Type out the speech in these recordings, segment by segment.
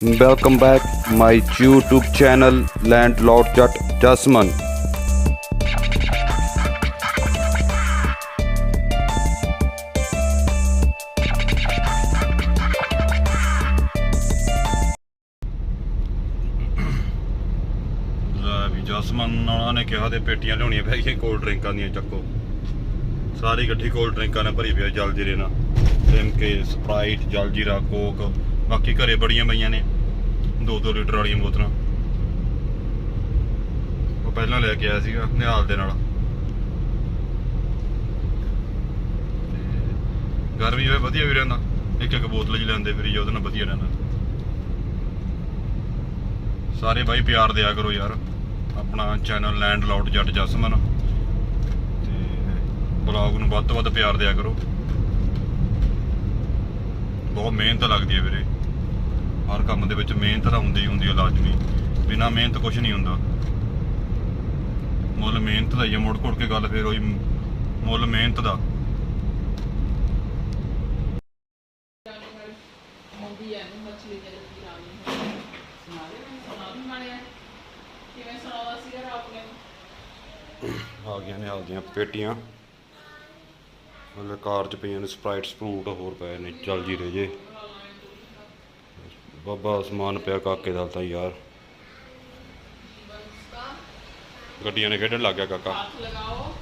Welcome back my YouTube channel, Landlord Jat Jasmine. ਲੈ ਜਸਮਨ ਉਹਨਾਂ ਨੇ ਕਿਹਾ ਤੇ ਪੇਟੀਆਂ ਲਿਆਉਣੀਆਂ ਪੈ ਗਈਆਂ ਕੋਲਡ ਡਰਿੰਕਾਂ ਦੀਆਂ, ਚੱਕੋ। ਸਾਰੀ ਇਕੱਠੀ ਕੋਲਡ ਡਰਿੰਕਾਂ ਨਾਲ ਭਰੀ ਪਈ ਆ ਜਲ ਜੀਰੇ ਨਾਲ ਲਿਮਕੇ ਸਪਰਾਈਟ ਜਲ ਕੋਕ ਬਾਕੀ ਘਰੇ ਬੜੀਆਂ ਪਈਆਂ ਨੇ। 2-2 ਲੀਟਰ ਵਾਲੀਆਂ ਬੋਤਲਾਂ। ਉਹ ਪਹਿਲਾਂ ਲੈ ਕੇ ਆਇਆ ਸੀਗਾ, ਨਿਹਾਲ ਦੇ ਨਾਲ। ਗਰਮੀ ਵੇ ਵਧੀਆ ਵੀ ਰਹਿੰਦਾ। ਇੱਕ ਇੱਕ ਬੋਤਲ ਜੀ ਲੈਂਦੇ ਫਿਰ, ਉਹਦੇ ਨਾਲ ਵਧੀਆ ਰਹਿੰਦਾ। ਸਾਰੇ ਬਾਈ ਪਿਆਰ ਦਿਆ ਕਰੋ ਯਾਰ। ਆਪਣਾ ਚੈਨਲ ਲੈਂਡ ਲਾਊਡ ਜੱਟ ਜਸਮਨ। ਤੇ ਬਲੌਗ ਨੂੰ ਵੱਧ ਤੋਂ ਵੱਧ ਪਿਆਰ ਦਿਆ ਕਰੋ। ਬਹੁਤ ਮਿਹਨਤ ਲੱਗਦੀ ਹੈ ਵੀਰੇ। ਹਰ ਕੰਮ ਦੇ ਵਿੱਚ ਮਿਹਨਤ ਤਾਂ ਹੁੰਦੀ ਹੀ ਹੁੰਦੀ ਹੈ ਲਾਜ਼ਮੀ। ਬਿਨਾ ਮਿਹਨਤ ਕੁਝ ਨਹੀਂ ਹੁੰਦਾ। ਮੁੱਲ ਮਿਹਨਤ ਦਾ ਹੀ ਹੈ, ਮੁੜ ਘੁੜ ਕੇ ਗੱਲ ਫੇਰ ਉਹੀ ਮੁੱਲ ਮਿਹਨਤ ਦਾ। ਆ ਗਈਆਂ ਨੇ ਹਲਦੀਆਂ ਪੇਟੀਆਂ। ਮਤਲਬ ਕਾਰ ਚ ਪਈਆਂ ਨੇ ਸਪਰਾਈਟ ਸਪਰੂਟ ਹੋਰ ਪਏ ਨੇ ਜਲ ਜੀਰੇ ਜੇ। ਬਾਬਾ ਸਮਾਨ ਪਿਆ ਕਾਕੇ ਦਾ ਤਾਂ ਯਾਰ। ਗੱਡੀਆਂ ਨੇ ਖੇਡਣ ਲੱਗ ਗਿਆ ਕਾਕਾ। ਹੱਥ ਲਗਾਓ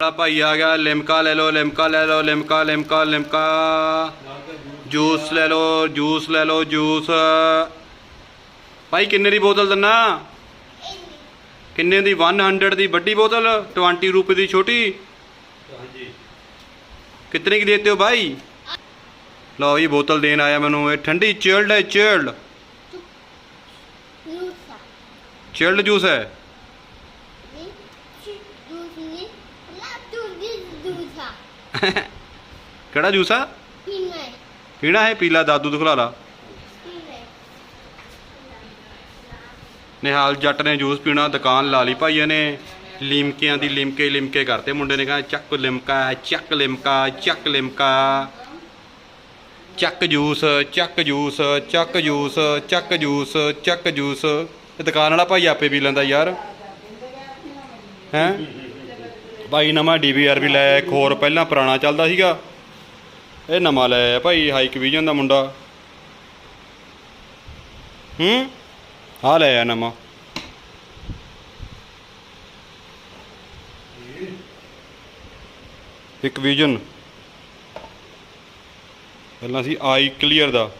ਹਾਂ ਭਾਈ ਆ ਗਿਆ ਲਿਮਕਾ ਲੈ ਲਓ ਲਿਮਕਾ ਲੈ ਲਓ ਲਿਮਕਾ ਲਿਮਕਾ ਲਿਮਕਾ। ਜੂਸ ਲੈ ਲਓ ਜੂਸ ਲੈ ਲਓ ਜੂਸ। ਭਾਈ ਕਿੰਨੇ ਦੀ ਬੋਤਲ ਦਿੰਨਾ? ਕਿੰਨੇ ਦੀ? 100 ਦੀ ਵੱਡੀ ਬੋਤਲ? 20 ਰੁਪਏ ਦੀ ਛੋਟੀ? ਕਿਤਨੇ ਕੀ ਦੇਤੇ ਹੋ ਭਾਈ? ਲਓ ਜੀ, ਬੋਤਲ ਦੇਣ ਆਇਆ ਮੈਨੂੰ ਇਹ ਠੰਡੀ ਚਿਲਡ ਹੈ, ਚਿਲਡ। ਚਿਲਡ ਜੂਸ ਹੈ। Ni ਕਿਹੜਾ ਜੂਸ ਆ? Pine. ਹੈ ਪੀਲਾ ਦਾਦੂ ਦਿਖਲਾ ਲਾ ਨਿਹਾਲ ਜੱਟ ਨੇ ਜੂਸ ਪੀਣਾ, ਦੁਕਾਨ ਲਾ ਲਈ ਭਾਈਆਂ ਨੇ ਲਿਮਕਿਆਂ ਦੀ ਲਿਮਕੇ ਲਿਮਕੇ ਕਰਤੇ ਮੁੰਡੇ ਨੇ ਕਹਾ ਚੱਕ ਲਿਮਕਾ ਚੱਕ ਲਿਮਕਾ ਚੱਕ ਲਿਮਕਾ। ਚੱਕ ਜੂਸ ਚੱਕ ਜੂਸ ਚੱਕ ਜੂਸ ਚੱਕ ਜੂਸ ਚੱਕ ਜੂਸ। ਇਹ ਦੁਕਾਨ ਵਾਲਾ ਭਾਈ ਆਪੇ ਪੀ ਲੈਂਦਾ ਯਾਰ। ਹੈ? ਭਾਈ ਨਵਾਂ ਡੀਵੀਆਰ ਵੀ ਲੈ, ਇੱਕ ਹੋਰ ਪਹਿਲਾਂ ਪੁਰਾਣਾ ਚੱਲਦਾ ਸੀਗਾ। ਇਹ ਨਵਾਂ ਲੈ ਆਇਆ ਭਾਈ ਹਾਈਕ ਵਿਜਨ ਦਾ ਮੁੰਡਾ। ਹੂੰ? ਆ ਲੈ ਆ ਨਵਾਂ। ਇੱਕ ਵਿਜ਼ਨ ਪਹਿਲਾਂ ਸੀ ਆਈ ਕਲੀਅਰ ਦਾ।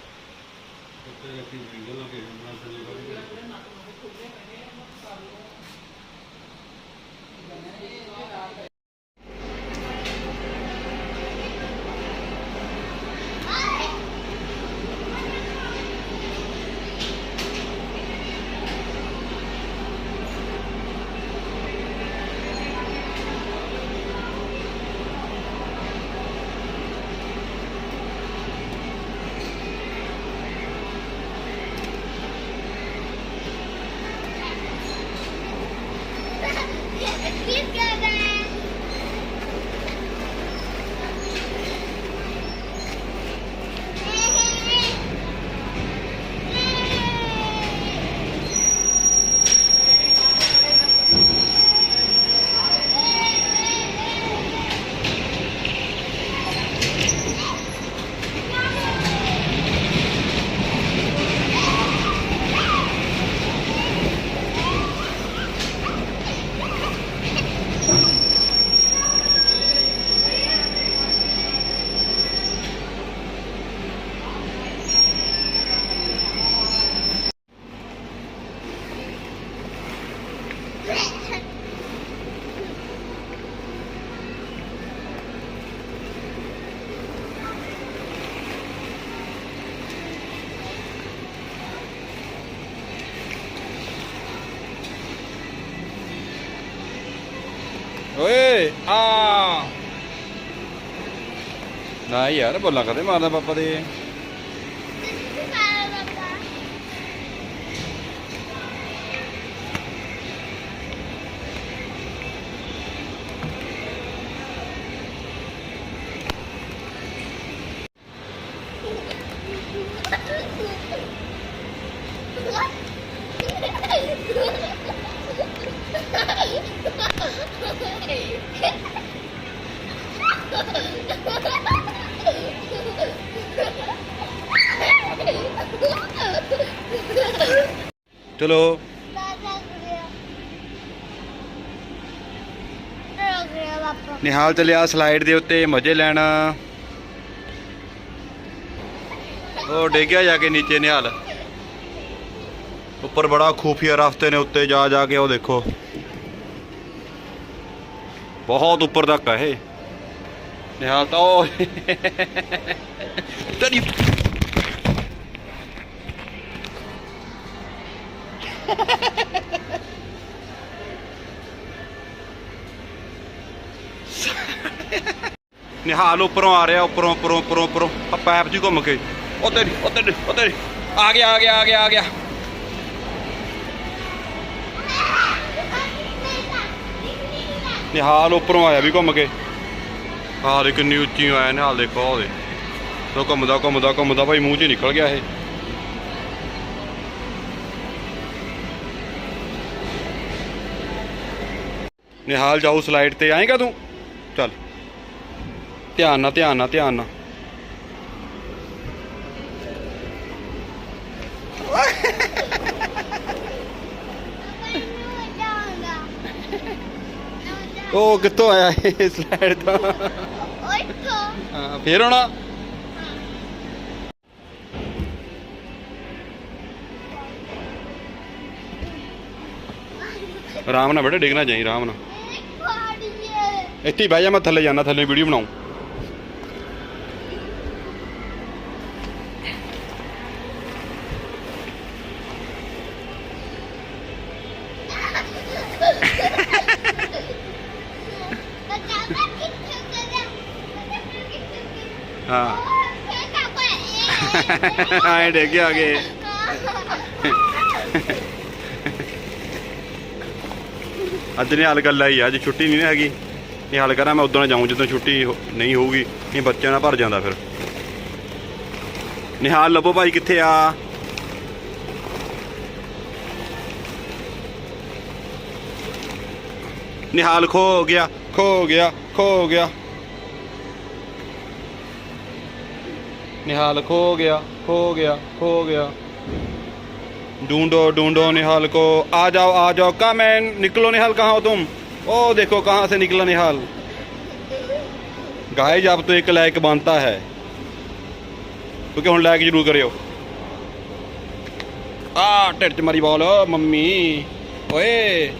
ਆ। ਨਾ ਯਾਰ ਬੋਲਾਂ ਕਦੇ ਮਾਰਦਾ ਪਾਪਾ ਦੇ। ਚਲੋ। ਨਿਹਾਲ ਚੱਲਿਆ ਸਲਾਈਡ ਦੇ ਉੱਤੇ, ਮਜ਼ੇ ਲੈਣ। ਉਹ ਡੇਗਿਆ ਜਾ ਕੇ ਨੀਚੇ ਨਿਹਾਲ। ਉੱਪਰ ਬੜਾ ਖੂਫੀਆ ਰਸਤੇ ਨੇ ਉੱਤੇ ਜਾ ਜਾ ਕੇ, ਉਹ ਦੇਖੋ। ਬਹੁਤ ਉੱਪਰ ਤੱਕ ਹੈ ਇਹ। ਨਿਹਾਲ ਤਾਂ ਉਹ ਤੇਰੀ ਨਿਹਾਲ ਉੱਪਰੋਂ ਆ ਰਿਹਾ ਉੱਪਰੋਂ ਉੱਪਰੋਂ ਉੱਪਰੋਂ ਉੱਪਰੋਂ ਆ ਪੈਪ ਜੀ ਘੁੰਮ ਕੇ। ਉਹ ਤੇਰੀ ਉਹ ਤੇਰੀ ਉਹ ਤੇਰੀ। ਆ ਗਿਆ ਆ ਗਿਆ ਆ ਗਿਆ ਆ ਗਿਆ। ਨਿਹਾਲ ਉੱਪਰੋਂ ਆਇਆ ਵੀ ਘੁੰਮ ਕੇ। ਆਹ ਦੇ ਕਿੰਨੀ ਉੱਚੀ ਆਇਆ ਨਿਹਾਲ ਦੇਖੋ ਉਹ ਦੇ ਉਹ ਘੁੰਮਦਾ ਘੁੰਮਦਾ ਘੁੰਮਦਾ ਭਾਈ ਮੂੰਹ 'ਚ ਨਿਕਲ ਗਿਆ ਇਹ। ਨਿਹਾਲ ਜਾਊ ਸਲਾਈਡ ਤੇ ਆਏਗਾ ਤੂੰ? ਚੱਲ। ਧਿਆਨ ਨਾਲ ਧਿਆਨ ਨਾਲ ਧਿਆਨ ਨਾਲ। ਉਹ ਕਿੱਥੋਂ ਆਇਆ ਇਹ ਸਲਾਈਡ ਤੋਂ? ਹਾਂ ਫੇਰ ਆਉਣਾ। ਆਰਾਮ ਨਾਲ ਬੇਟਾ ਡਿੱਗਣਾ ਚਾਹੀ ਆਰਾਮ ਨਾਲ। ਇੱਥੇ ਬਹਿ ਜਾ, ਮੈਂ ਥੱਲੇ ਜਾਣਾ ਥੱਲੇ ਵੀਡੀਓ ਬਣਾਉਂ। ਹਾਂ। ਆਏ ਡਿੱਗ ਆ ਗਏ ਅੱਜ ਨੇ ਹਾਲ ਗੱਲ ਆਈ, ਅੱਜ ਛੁੱਟੀ ਨਹੀਂ ਹੈਗੀ। ਇਹ ਹਾਲ ਕਰਾਂ ਮੈਂ, ਉਦੋਂ ਜਾਊਂ ਜਦੋਂ ਛੁੱਟੀ ਨਹੀਂ ਹੋਊਗੀ। ਇਹ ਬੱਚਿਆਂ ਨਾਲ ਭਰ ਜਾਂਦਾ ਫਿਰ। ਨਿਹਾਲ ਲੱਭੋ ਭਾਈ ਕਿੱਥੇ ਆ? ਨਿਹਾਲ ਖੋ ਗਿਆ ਖੋ ਗਿਆ ਖੋ ਗਿਆ। निहाल खो गया खो गया खो गया ढूंढो ढूंढो निहाल को आ जाओ आ जाओ कमेन निकलो निहाल कहाँ हो तुम ओ देखो कहाँ से निकला निहाल गाय जब तो एक लायक बनता है क्योंकि ਹੁਣ ਲਾਇਕ ਜ਼ਰੂਰ ਕਰਿਓ ਆ ਢਿੱਡ ਚ ਮਾਰੀ ਬਾਲ ਮੰਮੀ ਓਏ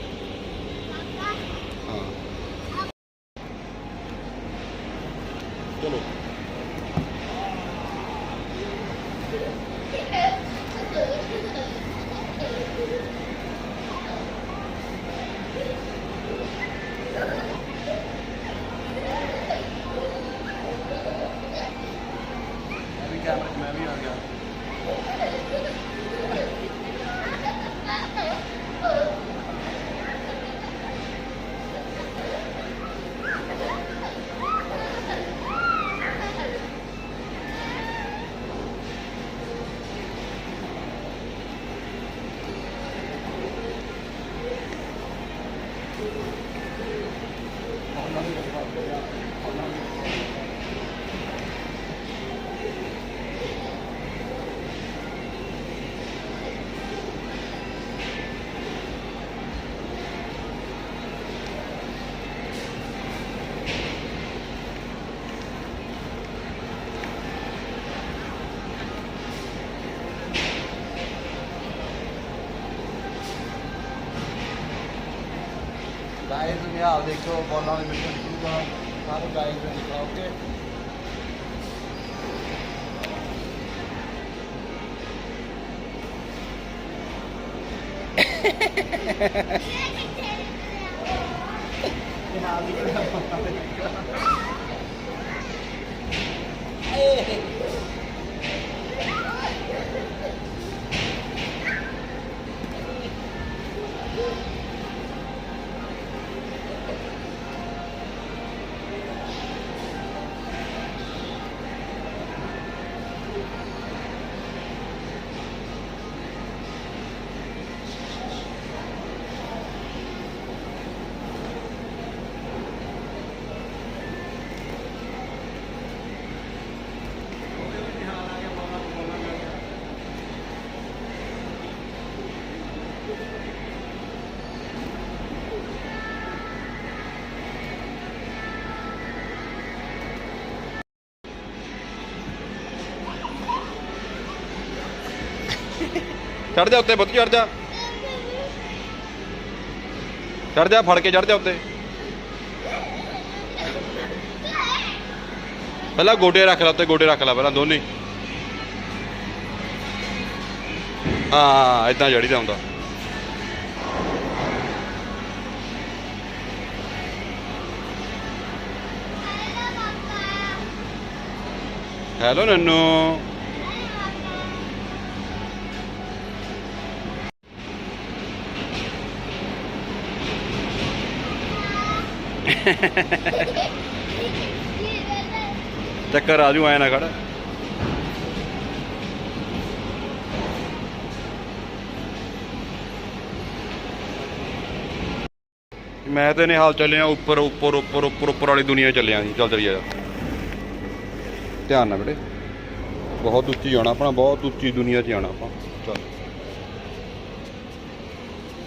ਮੈਂ ਵੀ गया आप देखो बोल रहा हूँ वीडियो दिखूँगा सारे गाइड में दिख Ha ha ha ha ha ha. ਚੜ ਜਾ ਉੱਤੇ ਪੁੱਤ ਚੜ ਜਾ। ਚੜ ਜਾ, ਫੜ ਕੇ ਚੜ ਜਾ ਉੱਤੇ। ਪਹਿਲਾਂ ਗੋਡੇ ਰੱਖ ਲੈ ਉੱਤੇ, ਗੋਡੇ ਰੱਖ ਲੈ ਪਹਿਲਾਂ ਦੋਨੇ। ਹਾਂ ਇਦਾਂ ਜੜੀਦਾ ਹੁੰਦਾ। ਹੈਲੋ ਨੰਨੂ। ਚੱਕਰ ਆ ਜੂ, ਐ ਨਾ ਖੜ। ਮੈਂ ਤੇ ਨਿਹਾਲ ਚੱਲਿਆ, ਉੱਪਰ ਉੱਪਰ ਉੱਪਰ ਉੱਪਰ ਉੱਪਰ ਵਾਲੀ ਦੁਨੀਆ ਚੱਲਿਆ ਸੀ। ਚੱਲ ਚਲੀ ਧਿਆਨ ਨਾਲ ਬੇਟੇ। ਬਹੁਤ ਉੱਚੀ ਜਾਣਾ ਆਪਣਾ, ਬਹੁਤ ਉੱਚੀ ਦੁਨੀਆ 'ਚ ਜਾਣਾ ਆਪਾਂ। ਚੱਲ।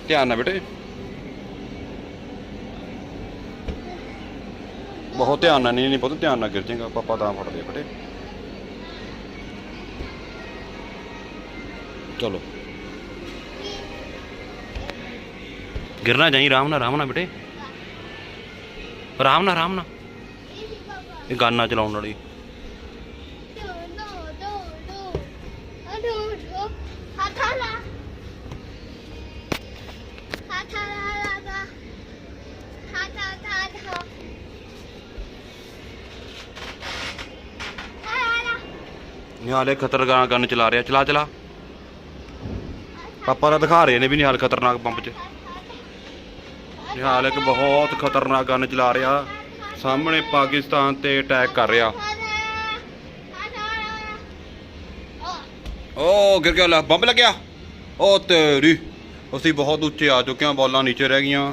ਧਿਆਨ ਨਾਲ ਬੇਟੇ। ਬਹੁਤ ਧਿਆਨ ਨਾਲ, ਨਹੀਂ ਨਹੀਂ ਬਹੁਤ ਧਿਆਨ ਨਾਲ ਗਿਰ ਜਾਏਗਾ ਪਾਪਾ ਤਾਂ ਫੜਦੇ ਆ ਬੇਟੇ ਚਲੋ। ਗਿਰਨਾ ਜਾਈ, ਆਰਾਮ ਨਾਲ ਆਰਾਮ ਨਾਲ ਬੇਟੇ। ਆਰਾਮ ਨਾਲ ਆਰਾਮ ਨਾਲ। ਇਹ ਗਾਨਾ ਚਲਾਉਣ ਵਾਲੀ। ਨਿਹਾਲੇ ਖਤਰਨਾਕ ਗਨ ਚਲਾ ਰਿਹਾ, ਚਲਾ ਚਲਾ। ਪਾਪਾ ਦਾ ਦਿਖਾ ਰਹੇ ਨੇ ਵੀ ਨਿਹਾਲ ਖਤਰਨਾਕ ਪੰਪ 'ਚ। ਨਿਹਾਲ ਇੱਕ ਬਹੁਤ ਖਤਰਨਾਕ ਗਨ ਚਲਾ ਰਿਹਾ, ਸਾਹਮਣੇ ਪਾਕਿਸਤਾਨ ਤੇ ਅਟੈਕ ਕਰ ਰਿਹਾ। ਓ, ਗਿਰ ਗਿਆ ਲੈ, ਬੰਬ ਲੱਗਿਆ। ਓ ਤੇਰੀ, ਅਸੀਂ ਬਹੁਤ ਉੱਚੇ ਆ ਚੁੱਕੇ ਹਾਂ, ਬੋਲਾਂ ਨੀਚੇ ਰਹਿ ਗਈਆਂ।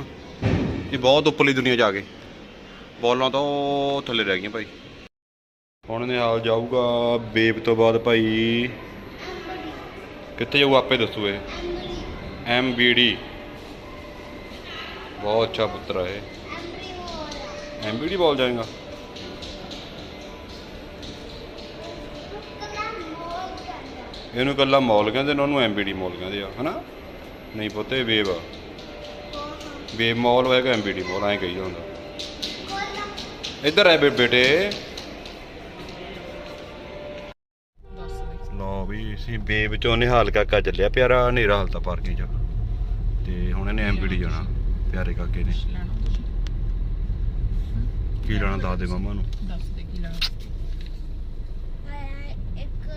ਇਹ ਬਹੁਤ ਉੱਪਰਲੀ ਦੁਨੀਆ ਜਾ ਕੇ ਬੋਲਾਂ ਤਾਂ ਉਹ ਥੱਲੇ ਰਹਿ ਗਈਆਂ ਭਾਈ। ਹੁਣ ਨਿਹਾਲ ਜਾਊਗਾ ਬੇਬ ਤੋਂ ਬਾਅਦ ਭਾਈ। ਕਿੱਥੇ ਜਾਊ ਆਪੇ ਦੱਸੂ ਇਹ ਐਮ ਬੀ ਡੀ ਬਹੁਤ ਅੱਛਾ ਪੁੱਤਰ ਹੈ ਐਮ ਬੀ ਡੀ ਬੋਲ ਜਾਏਗਾ। ਇਹਨੂੰ ਕੱਲਾ ਮੌਲ ਕਹਿੰਦੇ ਨੇ, ਉਹਨੂੰ ਐਮ ਬੀ ਡੀ ਮੌਲ ਕਹਿੰਦੇ ਆ, ਹਨਾ? ਨਹੀਂ ਪੁੱਤੇ, ਇਹ ਵੇਵ ਆ। ਵੇਵ ਮੌਲ ਹੋਏਗਾ ਐਮ ਬੀ ਡੀ ਮੌਲ, ਐਂ ਕਹੀ ਹੁੰਦਾ। ਇੱਧਰ ਹੈ ਬੇਟੇ। ਅਸੀਂ ਬੇਬ ਚੋਂ ਨਿਹਾਲ ਕਾਕਾ ਚੱਲਿਆ ਪਿਆਰਾ ਹਨੇਰਾ ਹਾਲਤਾ ਪਾਰਕਿੰਗ ਚ। ਤੇ ਹੁਣ ਇਹਨੇ ਐਮਪੀਡੀ ਜਾਣਾ ਪਿਆਰੇ ਕਾਕੇ ਨੇ? ਕੀ ਲੈਣਾ ਦੱਸ ਦੇ ਮੰਮਾ ਨੂੰ। ਦੱਸ ਦੇ ਕੀ ਲੈਣਾ। ਇੱਕ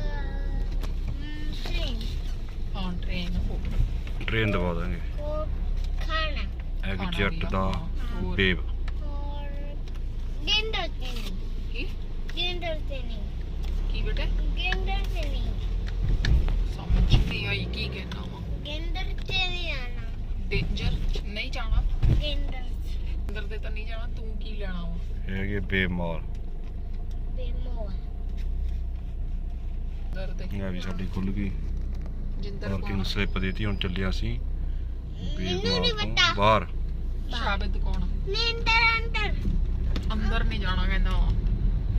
ਟ੍ਰੇਨ ਦਵਾ ਦਾਂਗੇ। ਉਹ ਖਾਣਾ। ਐਗਜੈਟ ਦਾ ਹੋਰ। ਬੇਬ ਗੇਂਦਰ ਟ੍ਰੇਨ ਕੀ? ਗੇਂਦਰ ਟ੍ਰੇਨ ਕੀ ਬੇਟੇ? ਗੇਂਦਰ ਟ੍ਰੇਨ ਸਮਝ ਨਹੀਂ ਆਈ ਕੀ ਕਹਿਣਾ ਵਾ ਗੇਂਦਰ ਟ੍ਰੇਨ ਆਣਾ ਡੇਂਜਰ ਨਹੀਂ ਜਾਣਾ ਗੇਂਦਰ ਅੰਦਰ ਦੇ ਤਾਂ ਨਹੀਂ ਜਾਣਾ ਤੂੰ ਕੀ ਲੈਣਾ ਵਾ ਹੈਗੀ ਬੇਬ ਮਾਲ ਦੇ ਮੋਰ ਅੰਦਰ ਦੇ ਇਹ ਵੀ ਸਾਡੀ ਖੁੱਲ ਗਈ। ਜਿੰਦਰ ਪਾਰਕਿੰਗ ਕੌਣ? ਸਲਿੱਪ ਦੇਤੀ ਹੁਣ ਚੱਲਿਆ ਬੇਬ ਮੈਨੂੰ ਨਹੀਂ ਪਤਾ। ਬਾਹਰ। ਸ਼ਾਬਿਦ ਕੌਣ? ਨਿੰਦਰ ਅੰਦਰ। ਅੰਦਰ ਨਹੀਂ ਜਾਣਾ ਕਹਿੰਦਾ ਵਾ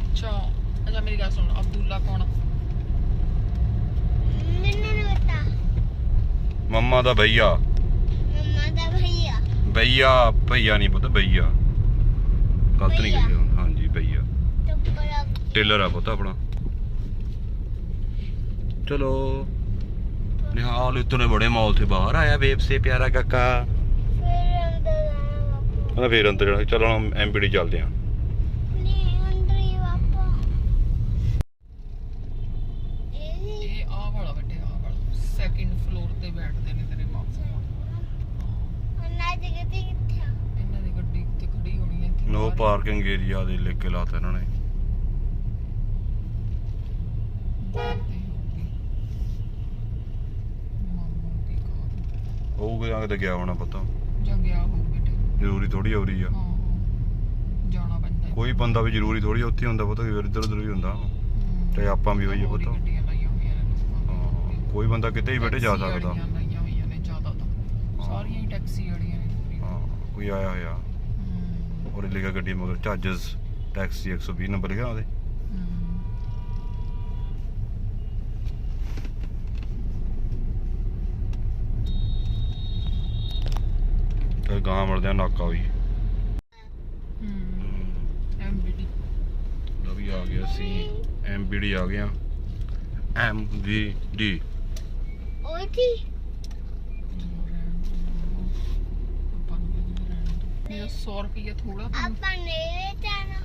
ਅੱਛਾ ਅੱਛਾ ਮੇਰੀ ਗੱਲ ਸੁਣ ਅਬਦੁੱਲਾ ਕੌਣ? ਨਹੀਂ ਮੰਮਾ ਦਾ ਭਈਆ। ਮੰਮਾ ਦਾ ਭਈਆ। ਭਈਆ ਭਈਆ ਨਹੀਂ ਪੁੱਤ ਭਈਆ। ਗਲਤ ਨਹੀਂ ਕਰਿਆ ਹਾਂਜੀ ਭਈਆ। ਟੇਲਰ ਆ ਪੁੱਤ ਆਪਣਾ। ਚਲੋ। ਨਿਹਾਲ ਇਤਨੇ ਬੜੇ ਮਾਲ ਤੇ ਬਾਹਰ ਆਇਆ ਵੇਬ ਸੇ ਪਿਆਰਾ ਕਾਕਾ। ਫਿਰ ਅੰਦਰ ਜਾਣਾ ਫਿਰ ਅੰਦਰ ਚਲੋ ਐਮਪੀਡੀ ਚੱਲਦੇ ਆਂ। ਏਰੀਆ ਦੇ ਲਿਖ ਕੇ ਲਾਤਾ ਇਹਨਾਂ ਨੇ। ਜਾਂਦੇ ਹੋਊਗੀ। ਉਹ ਕਿਤੇ ਗਿਆ ਹੋਣਾ ਪਤਾ। ਜਾਂ ਗਿਆ ਹੋਊ ਬੇਟੇ ਜ਼ਰੂਰੀ ਥੋੜੀ ਹੋ ਰਹੀ ਆ। ਜਾਣਾ ਪੈਂਦਾ। ਕੋਈ ਬੰਦਾ ਵੀ ਜ਼ਰੂਰੀ ਥੋੜੀ ਉੱਥੇ ਹੁੰਦਾ ਪਤਾ ਕਿ ਇੱਧਰ ਉੱਧਰ ਵੀ ਹੁੰਦਾ। ਤੇ ਆਪਾਂ ਵੀ ਹੋਈਏ ਪਤਾ। ਕੋਈ ਬੰਦਾ ਕਿਤੇ ਹੀ ਬੈਠੇ ਜਾ ਸਕਦਾ। ਸਾਰੀਆਂ ਹੀ ਟੈਕਸੀ ਵਾਲੀਆਂ ਨੇ ਕੋਈ ਆਇਆ ਹੋਇਆ। ਉਰੇ ਲਿਖਿਆ ਗੱਡੀ ਮਗਰ ਚਾਰजेस ਟੈਕਸੀ 120 ਨੰਬਰ ਲਿਖਿਆ ਉਹਦੇ। ਤੇ ਗਾਂ ਵੜਦਿਆਂ ਨਾਕਾ ਹੋਈ ਐਮਬੀਡੀ ਲੋ ਵੀ ਆ ਗਏ ਅਸੀਂ ਐਮਬੀਡੀ ਆ ਗਏ ਆ ਐਮਬੀਡੀ ਓਏ ਕੀ? 100 ਰੁਪਏ ਥੋੜਾ ਆਪਾਂ ਨੇੜੇ ਜਾਣਾ।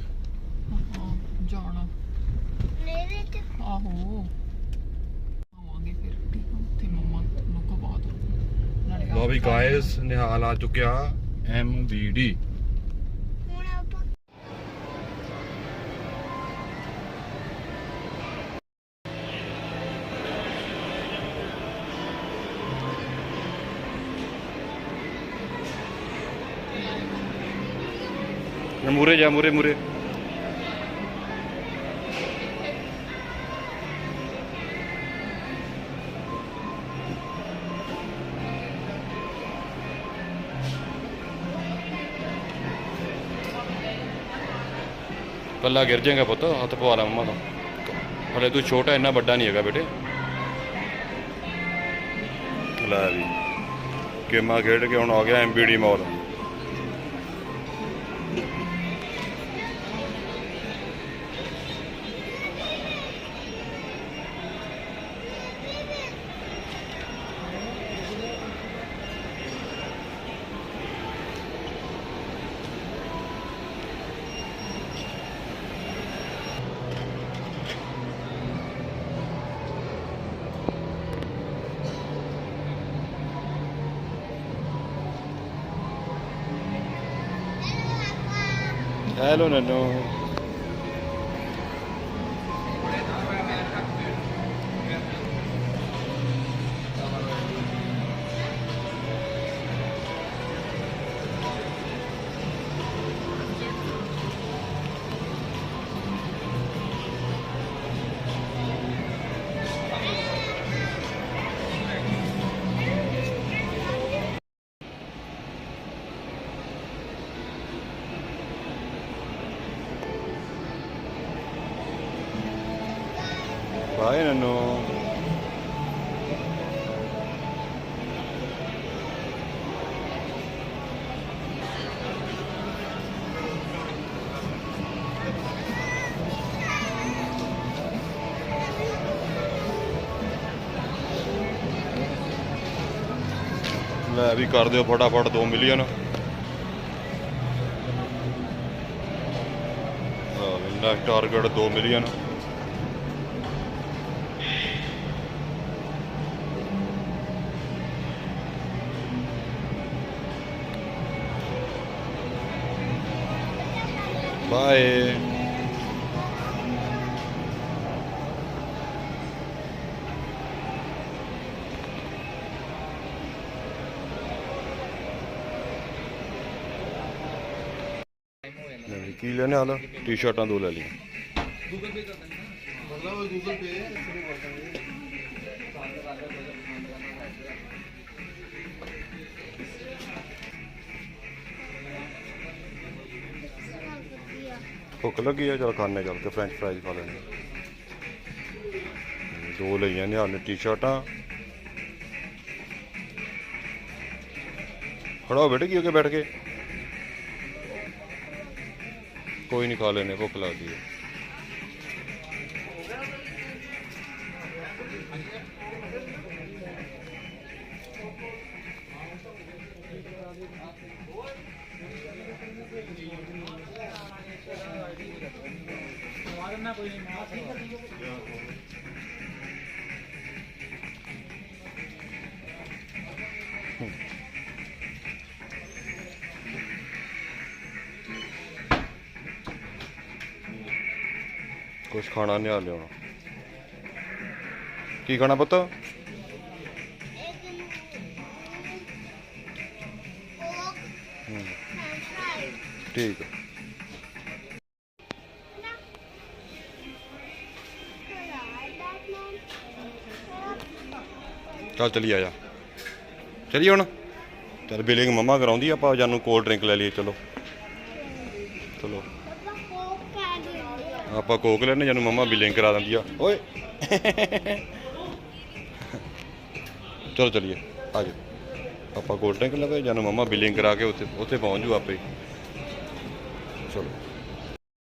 ਹਾਂ ਜਾਣਾ। ਨੇੜੇ ਚ ਆਹੋ। ਆਵਾਂਗੇ ਫਿਰ ਠੀਕ ਆ। ਉੱਥੇ ਮੰਮਾ ਨੂੰ ਕਵਾ ਦੋ। ਨਾਲੇ ਲੋ ਵੀ ਗਾਇਸ ਨਿਹਾਲ ਆ ਚੁੱਕਿਆ ਐਮ ਵੀ ਡੀ। ਮੂਰੇ ਜਾ, ਮੂਰੇ ਮੂਰੇ। ਪੱਲਾ ਗਿਰ ਜਾਏਗਾ ਪੁੱਤ, ਹੱਥ ਪਵਾ ਲਾ ਮੰਮਾ ਤੋਂ। ਹਲੇ ਤੂੰ ਛੋਟਾ, ਇੰਨਾ ਵੱਡਾ ਨਹੀਂ ਹੈਗਾ ਬੇਟੇ। ਲੈ ਵੀ, ਗੇਮਾਂ ਖੇਡ ਕੇ ਹੁਣ ਆ ਗਿਆ MBD mall hello Nanno bye Nanno. ਲੈ ਵੀ ਕਰ ਦਿਓ ਫਟਾਫਟ 2 ਮਿਲੀਅਨ। ਆ ਨੈਕਸਟ ਟਾਰਗੇਟ 2 ਮਿਲੀਅਨ। ਬਾਏ ਕੀ ਲੈਣੇ ਹਾਲ ਟੀ-ਸ਼ਰਟਾਂ ਦੋ ਲੈ ਲਈਆਂ। ਗੂਗਲ ਪੇ ਕਰ ਦਾਂਗੇ ਮਤਲਬ ਗੂਗਲ ਪੇ ਭੁੱਖ ਲੱਗੀ ਆ, ਚਲ ਖਾਣੇ ਚੱਲ ਕੇ ਫ੍ਰੈਂਚ ਫ੍ਰਾਈਜ਼ ਖਾ ਲੈਣੇ ਦੋ ਲਈਆਂ ਨਿਹਾਲ ਨੇ ਟੀ-ਸ਼ਰਟਾਂ। ਖੜਾ ਬੈਠ ਗਈ ਕੀ ਹੋ ਕੇ ਬੈਠ ਕੇ? ਕੋਈ ਨਹੀਂ ਖਾ ਲੈਣੇ ਭੁੱਖ ਲੱਗਦੀ ਹੈ ਕੁਛ ਖਾਣਾ ਨਿਹਾਲ ਲਿਆਉਣਾ। ਕੀ ਖਾਣਾ ਪੁੱਤ? ਠੀਕ ਹੈ। ਚੱਲ ਚਲੀ ਆ ਜਾ। ਚਲੀ ਹੁਣ। ਚੱਲ ਬਿਲਿੰਗ ਮੰਮਾ ਕਰਾਉਂਦੀ ਆਪਾਂ ਜਾਨੂੰ ਕੋਲਡ ਡਰਿੰਕ ਲੈ ਲਈਏ, ਚਲੋ। ਚਲੋ। ਆਪਾਂ ਕੋਕ ਲੈਣੇ ਜਾਨੂੰ ਮੰਮਾ ਬਿਲਿੰਗ ਕਰਾ ਦਿੰਦੀ ਆ। ਓਏ। ਚਲੋ ਚਲੀਏ, ਆ ਜਾ। ਆਪਾਂ ਕੋਲਡ ਡਰਿੰਕ ਲਵੇ ਜਾਨੂੰ ਮਮਾ ਬਿਲਿੰਗ ਕਰਾ ਕੇ ਉੱਥੇ ਉੱਥੇ ਪਹੁੰਚ ਜੂ ਆਪੇ। ਚਲੋ।